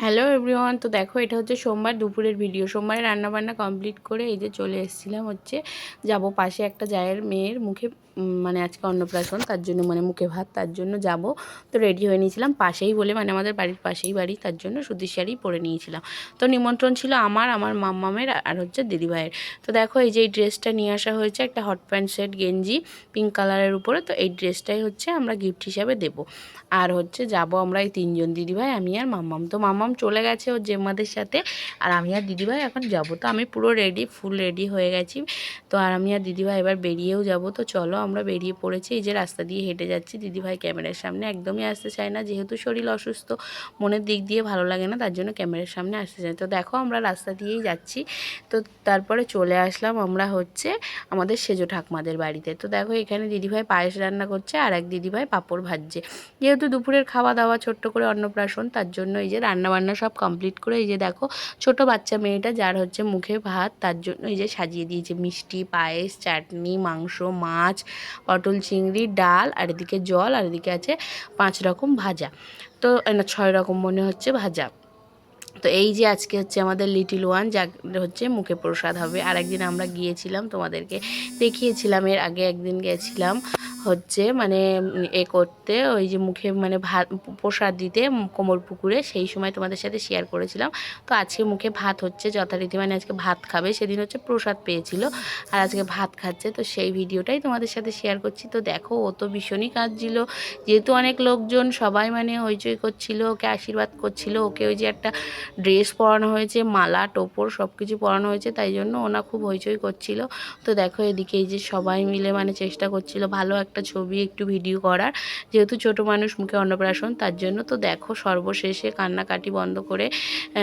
Hello everyone তো দেখো এটা হচ্ছে সোমবার দুপুরের ভিডিও সোমবারে রান্নাবান্না কমপ্লিট করে এই যে চলে এসেছিলাম হচ্ছে, যাব পাশে একটা জায়ের মেয়ের মুখে মানে আজকে অন্নপ্রাশন, তার জন্য মানে মুখে ভাত, তার জন্য যাব। তো রেডি হয়ে নিয়েছিলাম পাশেই বলে মানে আমাদের বাড়ির পাশেই বাড়ি, তার জন্য সুতির শাড়ি পরে নিয়েছিলাম। তো নিমন্ত্রণ ছিল আমার আমার মাম্মামের আর হচ্ছে দিদিভাইয়ের। তো দেখো এই যে এই ড্রেসটা নিয়ে আসা হয়েছে, একটা হট প্যান্ট সেট গেঞ্জি পিঙ্ক কালারের উপরে। তো এই ড্রেসটাই হচ্ছে আমরা গিফট হিসাবে দেব। আর হচ্ছে যাব আমরা এই তিনজন দিদিভাই, আমি আর মাম্মাম। তো মাম্মাম চলে গেছে ওর জেম্মাদের সাথে। আর আমি আর দিদিভাই এখন যাব। তো আমি পুরো রেডি ফুল রেডি হয়ে গেছি। তো আর আমি আর দিদিভাই এবার বেরিয়েও যাব। তো চলো আমরা বেরিয়ে পড়েছি। এই যে রাস্তা দিয়ে হেঁটে যাচ্ছি দিদিভাই ক্যামেরার সামনে। একদমই আসতে চায় না। যেহেতু শরীর অসুস্থ, মনের দিক দিয়ে ভালো লাগে না, তার জন্য ক্যামেরার সামনে আসতে চায় তো দেখো আমরা রাস্তা দিয়েই যাচ্ছি। তো তারপরে চলে আসলাম আমরা হচ্ছে আমাদের সেজো ঠাকমাদের বাড়িতে। তো দেখো এখানে দিদিভাই পায়েস রান্না করছে আর এক দিদিভাই পাঁপড় ভাজছে। যেহেতু দুপুরের খাওয়া দাওয়া ছোট্ট করে অন্নপ্রাশন, তার জন্য এই যে রান্না বান্না সব কমপ্লিট করে এই যে দেখো ছোট বাচ্চা মেয়েটা যার হচ্ছে মুখে ভাত, তার জন্য এই যে সাজিয়ে দিয়েছে মিষ্টি, পায়েস, চাটনি, মাংস, মাছ, পটল চিংড়ি, ডাল, আর এদিকে জল, আর এদিকে আছে পাঁচ রকম ভাজা। তো ছয় রকম মনে হচ্ছে ভাজা। তো এই যে আজকে হচ্ছে আমাদের লিটিল ওয়ান যা হচ্ছে মুখে প্রসাদ হবে। আর একদিন আমরা গিয়েছিলাম তোমাদেরকে দেখিয়েছিলাম, এর আগে একদিন গেছিলাম। হচ্ছে মানে এ করতে, ওই যে মুখে মানে ভাত, প্রসাদ দিতে কোমর পুকুরে, সেই সময় তোমাদের সাথে শেয়ার করেছিলাম। তো আজকে মুখে ভাত হচ্ছে, যথারীতি মানে আজকে ভাত খাবে, সেদিন হচ্ছে প্রসাদ পেয়েছিল, আর আজকে ভাত খাচ্ছে, তো সেই ভিডিওটাই তোমাদের সাথে শেয়ার করছি। তো দেখো, ও তো ভীষণই কাঁদছিল, যেহেতু অনেক লোকজন সবাই মানে হইচই করছিল, ওকে আশীর্বাদ করছিল, ওকে ওই যে একটা ড্রেস পরানো হয়েছে, মালা, টোপর সব কিছু পরানো হয়েছে, তাই জন্য ওনা খুব হইচই করছিল। তো দেখো, এদিকে এই যে সবাই মিলে মানে চেষ্টা করছিল, ভালো একটা ছবি, একটু ভিডিও করার। যেহেতু ছোট মানুষ, মুখে অন্নপ্রাশন, তার জন্য তো দেখো সর্বশেষে কান্নাকাটি বন্ধ করে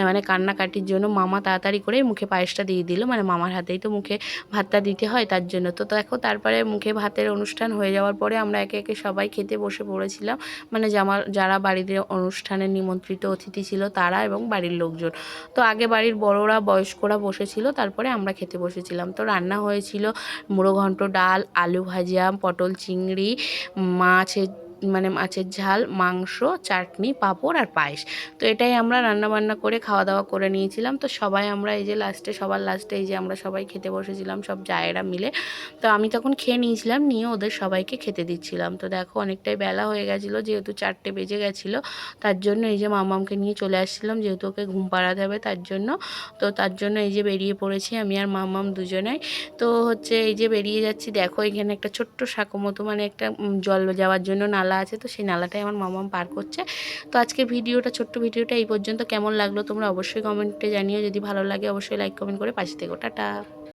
মানে কান্নাকাটির জন্য মামা তাড়াতাড়ি করে মুখে পায়েসটা দিয়ে দিল। মানে মামার হাতেই তো মুখে ভাতটা দিতে হয়, তার জন্য। তো দেখো তারপরে মুখে ভাতের অনুষ্ঠান হয়ে যাওয়ার পরে আমরা একে একে সবাই খেতে বসে পড়েছিলাম। মানে জামার যারা বাড়িতে অনুষ্ঠানে নিমন্ত্রিত অতিথি ছিল তারা এবং বাড়ির লোকজন। তো আগে বাড়ির বড়রা, বয়স্করা বসেছিল, তারপরে আমরা খেতে বসেছিলাম। তো রান্না হয়েছিল মুড়ো ঘন্ট ডাল, আলু ভাজা, পটল চিংড়ি মাছের মানে মাছের ঝাল, মাংস, চাটনি, পাঁপড় আর পায়েস। তো এটাই আমরা রান্না বান্না করে খাওয়া দাওয়া করে নিয়েছিলাম। তো সবাই আমরা এই যে লাস্টে সবার লাস্টে এই যে আমরা সবাই খেতে বসেছিলাম, সব জায়েরা মিলে। তো আমি তখন খেয়ে নিয়েছিলাম, নিয়ে ওদের সবাইকে খেতে দিচ্ছিলাম। তো দেখো অনেকটাই বেলা হয়ে গেছিল, যেহেতু চারটে বেজে গেছিল, তার জন্য এই যে মামামকে নিয়ে চলে আসছিলাম, যেহেতু ওকে ঘুম পাড়াতে হবে তার জন্য। তো তার জন্য এই যে বেরিয়ে পড়েছি আমি আর মামাম দুজনেই তো হচ্ছে এই যে বেরিয়ে যাচ্ছি, দেখো এখানে একটা ছোট্ট সাঁকো মতো মানে একটা জল যাওয়ার জন্য নালা আছে, তো সেই নালাটাই আমার মামাম পার করছে। তো আজকে ভিডিওটা, ছোট্ট ভিডিওটা এই পর্যন্ত। কেমন লাগল তোমরা অবশ্যই কমেন্টে জানিও। যদি ভালো লাগে, অবশ্যই লাইক কমেন্ট করে পাশে থেকো। টাটা।